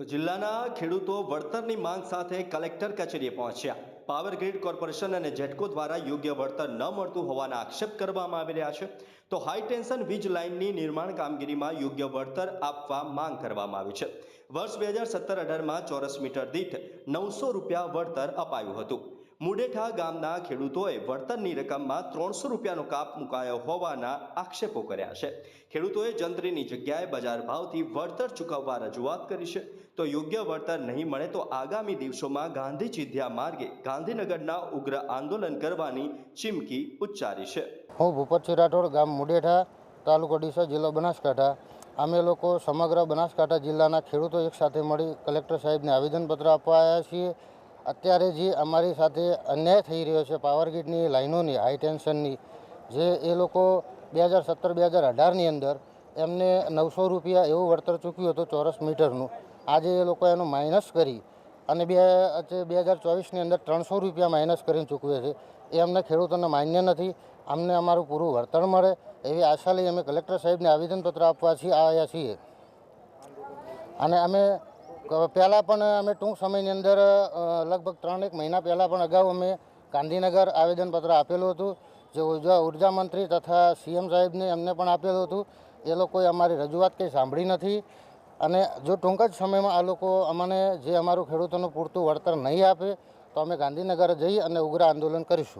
તો જિલ્લાના ખેડૂતો વળતરની માંગ સાથે કલેક્ટર કચેરીએ પહોંચ્યા. પાવર ગ્રીડ કોર્પોરેશન અને જેટકો દ્વારા યોગ્ય વળતર ન મળતું હોવાના આક્ષેપ કરવામાં આવી રહ્યા છે. તો હાઈ ટેન્શન વીજ લાઇનની નિર્માણ કામગીરીમાં યોગ્ય વળતર આપવા માંગ કરવામાં આવી છે. વર્ષ બે હજાર સત્તર અઢારમાં ચોરસ મીટર દીઠ નવસો રૂપિયા વળતર અપાયું હતું. મુડેઠા ગામના ખેડૂતોએ વળતરની રકમમાં ત્રણસો રૂપિયાનો કાપ મુકાયો હોવાના આક્ષેપો કર્યા છે. ખેડૂતોએ જંત્રીની જગ્યાએ બજાર ભાવથી વળતર ચૂકવવા રજૂઆત કરી છે. તો યોગ્ય વળતર નહીં મળે તો આગામી દિવસોમાં ગાંધી ચિંધ્યા માર્ગે ગાંધીનગરના ઉગ્ર આંદોલન કરવાની ચીમકી ઉચ્ચારી છે. હું ભૂપતસિંહ રાઠોડ, ગામ મુડેઠા, તાલુકો ડીસા, જિલ્લો બનાસકાંઠા. અમે લોકો સમગ્ર બનાસકાંઠા જિલ્લાના ખેડૂતો એક સાથે મળી કલેક્ટર સાહેબને આવેદનપત્ર આપવા આવ્યા છીએ. અત્યારે જે અમારી સાથે અન્યાય થઈ રહ્યો છે પાવર ગ્રીડની લાઈનોની હાઈ ટેન્શનની જે એ લોકો બે હજાર સત્તર, બે હજાર અઢારની અંદર એમને નવસો રૂપિયા એવું વળતર ચૂક્યું હતું ચોરસ મીટરનું. આજે એ લોકો એનું માઇનસ કરી અને બે બે હજાર ચોવીસની અંદર ત્રણસો રૂપિયા માઇનસ કરીને ચૂકવે છે. એ અમને ખેડૂતોને માન્ય નથી. અમને અમારું પૂરું વળતર મળે. એવી આશા લઈ અમે કલેક્ટર સાહેબને આવેદનપત્ર આપવા છીએ, આવ્યા છીએ. અને અમે પહેલાં પણ અમે ટૂંક સમયની અંદર લગભગ ત્રણ એક મહિના પહેલાં પણ અગાઉ અમે ગાંધીનગર આવેદનપત્ર આપેલું હતું, જે ઊર્જા ઊર્જા મંત્રી તથા સીએમ સાહેબને એમને પણ આપેલું હતું. એ લોકોએ અમારી રજૂઆત કંઈ સાંભળી નથી. અને જો ટૂંક જ સમયમાં આ લોકો અમને જે અમારું ખેડૂતોનું પૂરતું વળતર નહીં આપે, તો અમે ગાંધીનગર જઈ અને ઉગ્ર આંદોલન કરીશું.